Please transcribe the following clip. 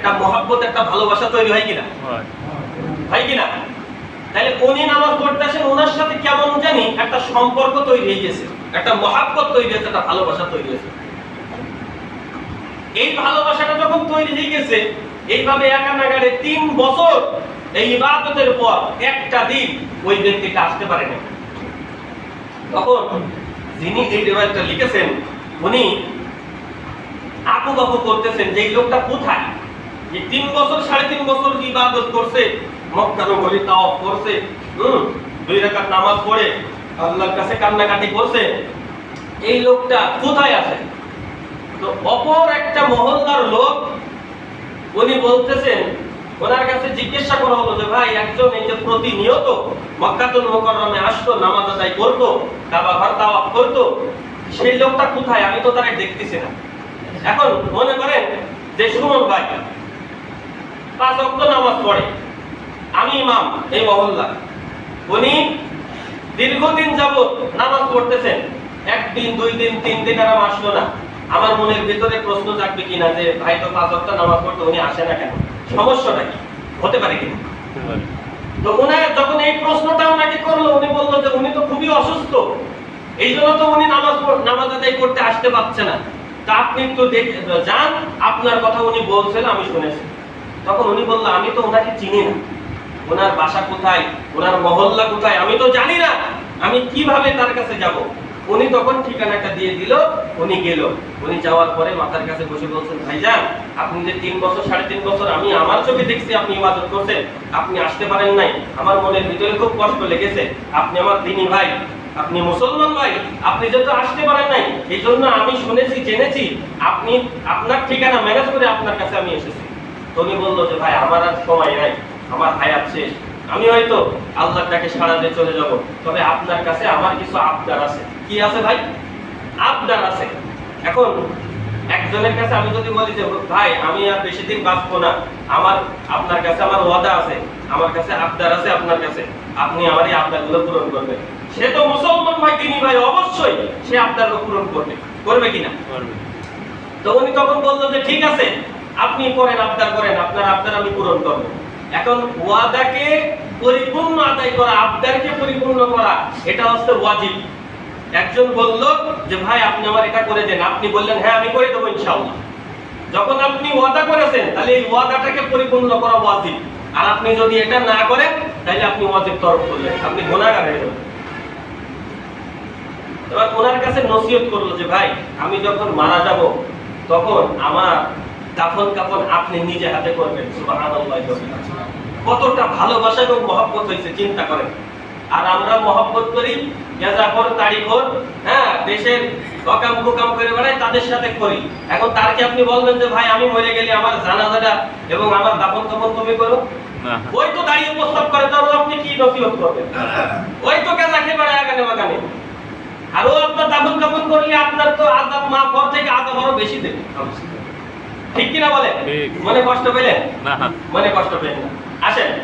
একটা মহাব্বত একটা ভালোবাসা তৈরি হয় কিনা? হয়। কিনা? তাহলে উনি নামাজ পড়তেছেন ওনার সাথে কেমন জানি একটা সম্পর্ক তৈরি হয়ে গেছে একটা মহাব্বত তৈরি হয়েছে একটা ভালোবাসা তৈরি হয়েছে। এই ভালোবাসাটা যখন তৈরি হয়ে গেছে এইভাবে একানাগারে তিন বছর এই ইবাদতের পর একটা দিন ওই ব্যক্তিটা আসতে পারে না তখন যিনি এই রেওয়ায়তটা লিখেছেন উনি আপু বাপু করতেছেন যে এই লোকটা কোথায়? যে তিন বছর, সাড়ে তিন বছর ইবাদত করছে? মক্কা নগরী তাওয়াফ করছে, হুম? দুই রাকাত নামাজ পড়ে, আল্লাহর কাছে কান্নাকাটি করছে। এই লোকটা কোথায় আছে? তো অপর একটা মহল্লার লোক, উনি বলতেছেন, ওনার কাছে জিজ্ঞাসা করা হলো যে, ভাই, একজন এই যে প্রতিনিয়ত মক্কাতুল মুকাররমে আসতো নামাজ আদায় করতো, কাবা ঘর তাওয়াফ করতো, সেই লোকটা কোথায়? আমি তো তারা দেখতেছি না। এখন মনে করেন যে সুমন ভাই পাঁচ অক্ট নামাজ পড়ে। আমি ইমাম এই মহল্লা। উনি দীর্ঘদিন যাবত নামাজ পড়তেছেন। একদিন দুই দিন তিন দিন আর আসলো না। আমার মনের ভিতরে প্রশ্ন জাগবে কিনা যে ভাই তো পাঁচ অক্ট নামাজ পড়তে উনি আসে না কেন? সমস্যাটা কি? হতে পারে কিনা? তো ওনার যখন এই প্রশ্নটা ওনাকে করল উনি বলল যে উনি তো খুবই অসুস্থ। এই জন্য তো উনি নামাজ নামাজ আদায় করতে আসতে পারছে না। তা আপনি একটু দেখে যান আপনার কথা উনি বলছেন আমি শুনেছি। তখন উনি বলল, আমি তো ওনাকে চিনি না। ওনার বাসা কোথায়? ওনার মহল্লা কোথায়? আমি তো জানি না। আমি কীভাবে তার কাছে যাব? উনি তখন ঠিকানাটা দিয়ে দিল, উনি গেল। উনি যাওয়ার পরে মাতার কাছে বসে বলছেন, ভাইজান, আপনি যে তিন বছর, সাড়ে তিন বছর আমি আমার চোখে দেখছি আপনি ইবাদত করছেন, আপনি আসতে পারেন নাই। আমার মনের ভিতরে খুব কষ্ট লেগেছে। আপনি আমার দিনী ভাই, আপনি মুসলমান ভাই, আপনি যেহেতু আসতে পারেন নাই, এই জন্য আমি শুনেছি, জেনেছি। আপনি আপনার ঠিকানা ম্যানেজ করে আপনার কাছে আমি এসেছি। তো উনি বলল যে ভাই আমার আর সময় নাই আমার হায়াত শেষ। আমি হয়তো আল্লাহর ডাকে সাড়া দিয়ে চলে যাব তবে আপনার কাছে আমার কিছু আবদার আছে। কি আছে ভাই? আবদার আছে। এখন একজনের কাছে আমি যদি বলি যে ভাই আমি আর বেশি দিন বাঁচবো না আমার আপনার কাছে আমার ওয়াদা আছে আমার কাছে আবদার আছে আপনার কাছে আপনি আমার এই আবদারগুলো পূরণ করবেন। সে তো মুসলমান ভাই তিনি ভাই অবশ্যই সে আবদারগুলো পূরণ করবে। করবে কিনা? পারবে। তো উনি তখন বলল যে ঠিক আছে আপনি করেন আবদার করেন, আপনার আবদার আমি পূরণ করব। এখন ওয়াদাকে পরিপূর্ণ আদায় করা, আবদারকে পরিপূর্ণ করা, এটা হচ্ছে ওয়াজিব। একজন বলল যে, ভাই, আপনি আমার এটা করে দেন। আপনি বললেন হ্যাঁ আমি করে দেবো ইনশাআল্লাহ। যখন আপনি ওয়াদা করেছেন, তাহলে এই ওয়াদাটাকে পরিপূর্ণ করা ওয়াজিব। আর আপনি যদি এটা না করেন, তাহলে আপনি ওয়াজিব তরফ করলেন। আপনি গুনাহগার হয়ে যাবেন এবার ওনার কাছে নসিহত করল যে, ভাই, আমি যখন মারা যাব, তখন আমার কাফন কাফন আপনি নিজে হাতে করবেন কতটা ভালোবাসা এবং মহব্বত হয়েছে চিন্তা করেন। আর আমরা মহব্বত করি হ্যাঁ দেশের অকাম কুকাম করে বেড়াই তাদের সাথে করি। এখন তার কি আপনি বলবেন যে ভাই আমি মরে গেলে আমার জানাজাটা এবং আমার দাফন কাফন তুমি করো? ওই তো দাঁড়িয়ে প্রস্তাব করে তাহলে আপনি কি নসিহত করবেন? ওই তো গেজা খেয়ে বেড়ায় আগানে বাগানে। আরও আপনার দাফন কাফন করলে আপনার তো আজাব মা পর থেকে আজাব আরও বেশি দেবে। ঠিক কিনা বলে। মনে কষ্ট পেলে? না। মনে কষ্ট পেলেন না। আসেন।